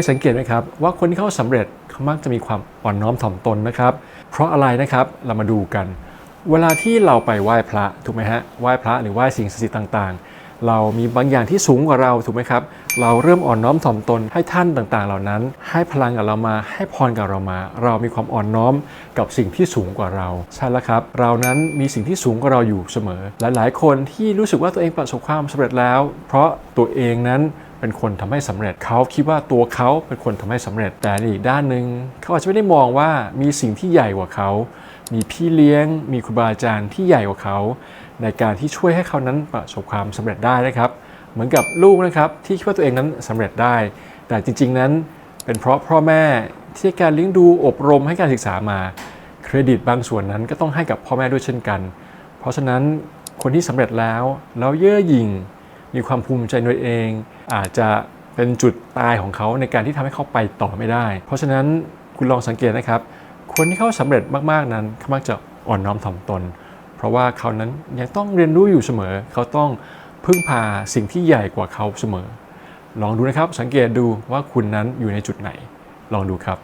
ยสังเกตไหมครับว่าคนที่เขาสำเร็จเขามักจะมีความอ่อนน้อมถ่อมตนนะครับ เพราะอะไรนะครับเรามาดูกัน เวลาที่เราไปไหว้พระถูกไหมฮะไหว้พระหรือไหว้สิ่งศักดิ์สิทธิ์ต่างๆ เรามีบางอย่างที่สูงกว่าเราถูกไหมครับ เราเริ่มอ่อนน้อมถ่อมตนให้ท่านต่างๆ เหล่านั้น ให้พลังกับเรามาให้พรกับเรามา เรามีความอ่อนน้อมกับสิ่งที่สูงกว่าเราใช่แล้วครับ เรานั้นมีสิ่งที่สูงกว่าเราอยู่เสมอ หลายๆ คนที่รู้สึกว่าตัวเองประสบความสำเร็จแล้ว เพราะตัวเองนั้น เป็นคนทำให้สำเร็จเขาคิดว่าตัวเขาเป็นคนทำให้สำเร็จ แต่นอีกด้านหนึ่งเขาอาจจะไม่ได้มองว่ามีสิ่งที่ใหญ่กว่าเขา มีพี่เลี้ยง มีครูบาอาจารย์ที่ใหญ่กว่าเขา ในการที่ช่วยให้เขานั้นประสบความสำเร็จได้นะครับ เหมือนกับลูกนะครับที่คิดว่าตัวเองนั้นสำเร็จได้ แต่จริง ๆ นั้นเป็นเพราะพ่อแม่ที่การเลี้ยงดูอบรมให้การศึกษามา เครดิตบางส่วนนั้นก็ต้องให้กับพ่อแม่ด้วยเช่นกัน เพราะฉะนั้นคนที่สำเร็จแล้วแล้วเย่อหยิ่ง มีความภูมิใจในตัวเอง อาจจะเป็นจุดตายของเขาในการที่ทำให้เขาไปต่อไม่ได้ เพราะฉะนั้นคุณลองสังเกตนะครับ คนที่เขาสำเร็จมากๆนั้นเขามักจะอ่อนน้อมถ่อมตน เพราะว่าเขานั้นยังต้องเรียนรู้อยู่เสมอ เขาต้องพึ่งพาสิ่งที่ใหญ่กว่าเขาเสมอ ลองดูนะครับสังเกตดูว่าคุณนั้นอยู่ในจุดไหน ลองดูครับ